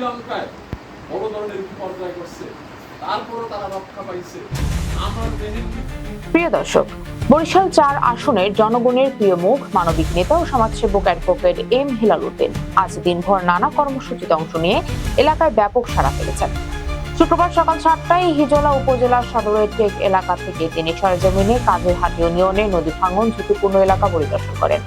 শ্রীলঙ্কায় বড় ধরনের বিপর্যয় করছে। তারপরও তারা রক্ষা পাইছে। প্রিয় দর্শক, বরিশাল চার আসনের জনগণের প্রিয় মুখ মানবিক নেতা ও সমাজসেবক অ্যাডভোকেট এম হেলাল উদ্দিন। আজ দিনভর নানা কর্মসূচিতে অংশ নিয়ে এলাকায় ব্যাপক সাড়া ফেলেছেন। শুক্রবার সকাল সাতটায় হিজলা উপজেলার সদরের টেক এলাকা থেকে তিনি সরেজমিনে কাজের হাট ইউনিয়নে নদী ভাঙন ঝুঁকিপূর্ণ এলাকা পরিদর্শন করেন।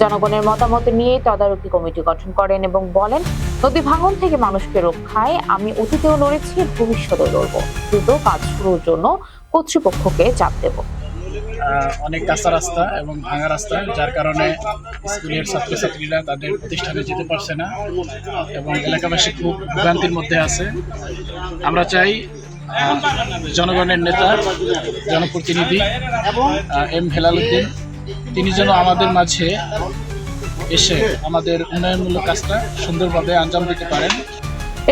জনগণের মতামত নিয়ে তদারকি কমিটি গঠন করেন এবং বলেন, নদী ভাঙন থেকে মানুষকে রক্ষায় আমি অতীতেও লড়েছি, ভবিষ্যতেও লড়ব। দ্রুত কাজ শুরুর জন্য কর্তৃপক্ষকে চাপ দেব। অনেক কাঁচা রাস্তা এবং ভাঙা রাস্তা, যার কারণে স্কুলের ছাত্রছাত্রীরা তাদের প্রতিষ্ঠানে যেতে পারছে না এবং এলাকাবাসী খুব ভোগান্তির মধ্যে আছে। আমরা চাই জনগণের নেতা, জনপ্রতিনিধি এম হেলাল উদ্দিন তিনি যেন আমাদের মাঝে এসে আমাদের উন্নয়নমূলক কাজটা সুন্দরভাবে আঞ্জাম দিতে পারেন।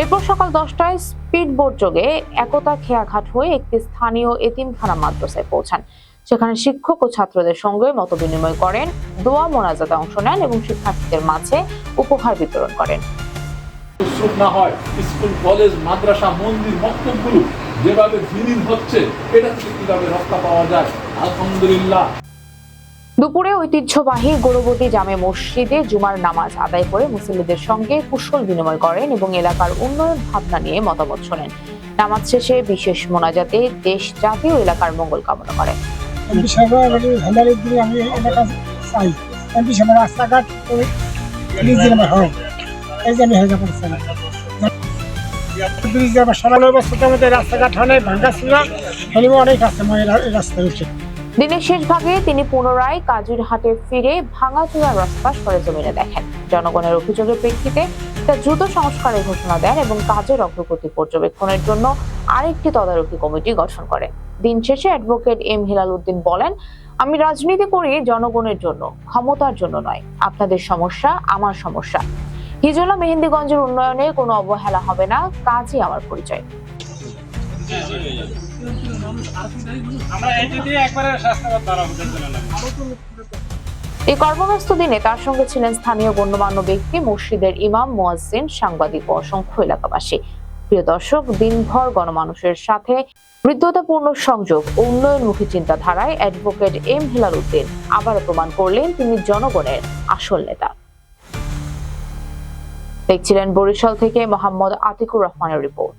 এরপর সকাল দশটায় স্পিড বোট যোগে একতা খেয়াঘাট হয়ে একটি স্থানীয় এতিমখানা মাদ্রাসায় পৌঁছান। সেখানে শিক্ষক ও ছাত্রদের সঙ্গে মত বিনিময় করেন দোয়া মোনাজাতে অংশ নেন এবং শিক্ষার্থীদের মাঝে উপহার বিতরণ করেন। প্রস্তুত না হয় স্কুল কলেজ মাদ্রাসা মন্দির মক্তবগুলো যেভাবে বিলীন হচ্ছে এটা থেকে কীভাবে রক্ষা পাওয়া যায়? আলহামদুলিল্লাহ। দুপুরে ঐতিহ্যবাহী গৌরবতী জামে মসজিদে জুমার নামাজ আদায় করে মুসল্লিদের সঙ্গে কুশল বিনিময় করেন এবং এলাকার উন্নয়ন ভাবনা নিয়ে মতামত শোনেন। নামাজ শেষে বিশেষ মোনাজাতে দেশ জাতীয় এলাকার মঙ্গল কামনা করেন রাস্তাঘাট হয়। রাস্তাঘাট ভাঙ্গা ছিল। অনেক রাস্তা উঠে। দিনের শেষ ভাগে তিনি পুনরায় কাজীর হাটে ফিরে ভাঙাচোরা রাস্তা সরেজমিনে দেখেন। জনগণের অভিযোগের প্রেক্ষিতে তা দ্রুত সংস্কারের ঘোষণা দেন এবং কাজের অগ্রগতি পর্যবেক্ষণের জন্য আরেকটি তদারকি কমিটি গঠন করেন দিন শেষে অ্যাডভোকেট এম হিলাল উদ্দিন বলেন, আমি রাজনীতি করি জনগণের জন্য, ক্ষমতার জন্য নয়। আপনাদের সমস্যা আমার সমস্যা। হিজলা মেহেন্দিগঞ্জের উন্নয়নে কোনো অবহেলা হবে না, কাজই আমার পরিচয়। এই কর্মব্যস্ত দিনে তার সঙ্গে ছিলেন স্থানীয় গণ্যমান্য ব্যক্তি মসজিদের ইমাম, মুয়াজ্জিন, সাংবাদিক ও অসংখ্য এলাকাবাসী। প্রিয় দর্শক, দিনভর গণমানুষের সাথে বৃদ্ধতাপূর্ণ সংযোগ ও উন্নয়নমুখী চিন্তাধারায় অ্যাডভোকেট এম হিলাল উদ্দিন আবারও প্রমাণ করলেন তিনি জনগণের আসল নেতা। দেখছিলেন বরিশাল থেকে মোহাম্মদ আতিকুর রহমানের রিপোর্ট।